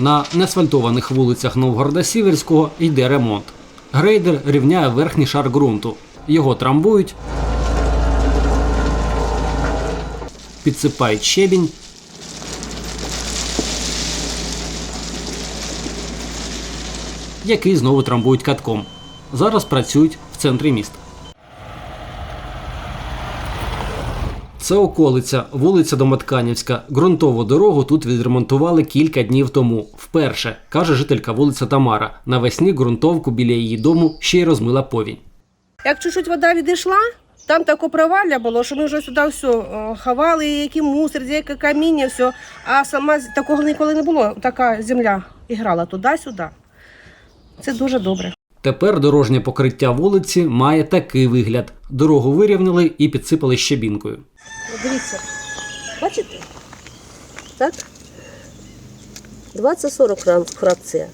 На неасфальтованих вулицях Новгорода Сіверського йде ремонт. Грейдер рівняє верхній шар ґрунту. Його трамбують, підсипають щебінь, який знову трамбують катком. Зараз працюють в центрі міста. Це околиця, вулиця Домотканівська. Ґрунтову дорогу тут відремонтували кілька днів тому. Вперше, каже жителька вулиця Тамара. Навесні ґрунтовку біля її дому ще й розмила повінь. Як чуть-чуть вода відійшла, там таке провалля було, що ми вже сюди все ховали, які мусор, яке каміння, все. А сама такого ніколи не було. Така земля іграла туди-сюди. Це дуже добре. Тепер дорожнє покриття вулиці має такий вигляд. Дорогу вирівняли і підсипали щебінкою. Дивіться, бачите? Так? 20-40 грам фракція.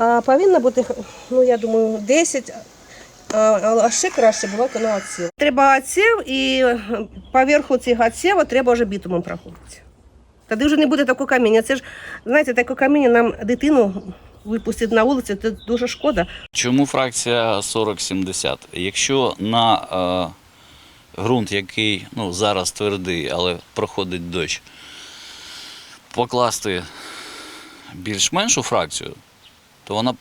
А, повинна бути, ну я думаю, 10, а, ще краще було на отсів. Треба отсів і поверху цього отсєва треба вже бітумом проходити. Тоді вже не буде такого каміння. Це ж, знаєте, таке каміння нам дитину випустити на вулицю, це дуже шкода. Чому фракція 40-70? Якщо на е, ґрунт, який ну, зараз твердий, але проходить дощ, покласти більш-меншу фракцію, то вона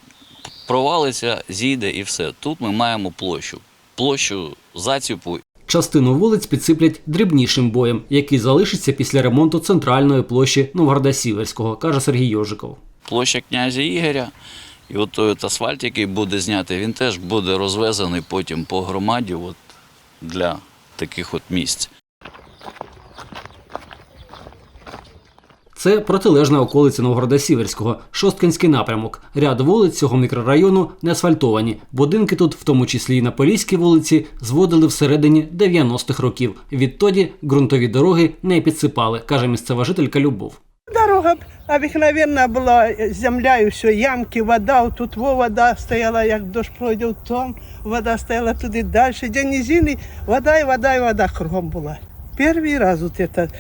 провалиться, зійде і все. Тут ми маємо площу. Площу заціпу Частину вулиць підсиплять дрібнішим боєм, який залишиться після ремонту центральної площі Новгорода Сіверського, каже Сергій Йожиков. площа князя Ігоря. І от той от асфальт, який буде знятий, він теж буде розвезений потім по громаді от, для таких от місць. Це протилежна околиця Новгорода Сіверського, Шосткинський напрямок. Ряд вулиць цього мікрорайону не асфальтовані. Будинки тут, в тому числі і на Поліській вулиці, зводили всередині 90-х років. Відтоді ґрунтові дороги не підсипали, каже місцева жителька Любов. Дорога обыкновенная была, земля и все, ямки, вода, вот тут во вода стояла, як дощ пройде, там вода стояла туди дальше, де низины, вода и вода и вода кругом была. Первый раз вот это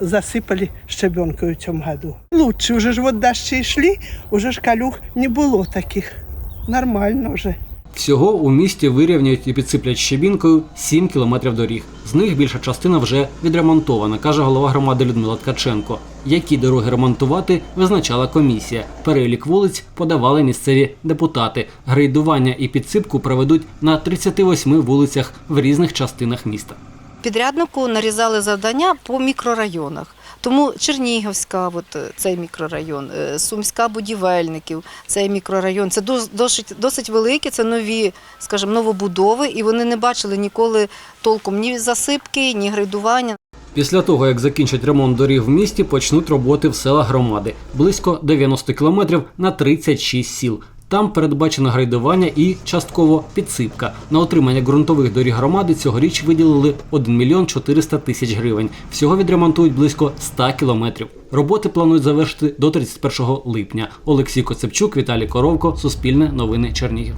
засыпали щебенкой в цьому году. Лучше, уже ж вот дощи шли, уже ж калюх не було таких. Нормально вже. Всього у місті вирівняють і підсиплять щебінкою 7 кілометрів доріг. З них більша частина вже відремонтована, каже голова громади Людмила Ткаченко. Які дороги ремонтувати, визначала комісія. Перелік вулиць подавали місцеві депутати. Грейдування і підсипку проведуть на 38 вулицях в різних частинах міста. Підряднику нарізали завдання по мікрорайонах. Тому Чернігівська, от е, цей мікрорайон, е, Сумська будівельників, цей мікрорайон. Це досить, досить великі, це нові, скажімо, новобудови, і вони не бачили ніколи толком ні засипки, ні грейдування. Після того, як закінчать ремонт доріг в місті, почнуть роботи в селах громади близько 90 кілометрів на 36 сіл. Там передбачено грейдування і частково підсипка. На отримання ґрунтових доріг громади цьогоріч виділили 1 мільйон 400 тисяч гривень. Всього відремонтують близько 100 кілометрів. Роботи планують завершити до 31 липня. Олексій Коцепчук, Віталій Коровко, Суспільне новини Чернігів.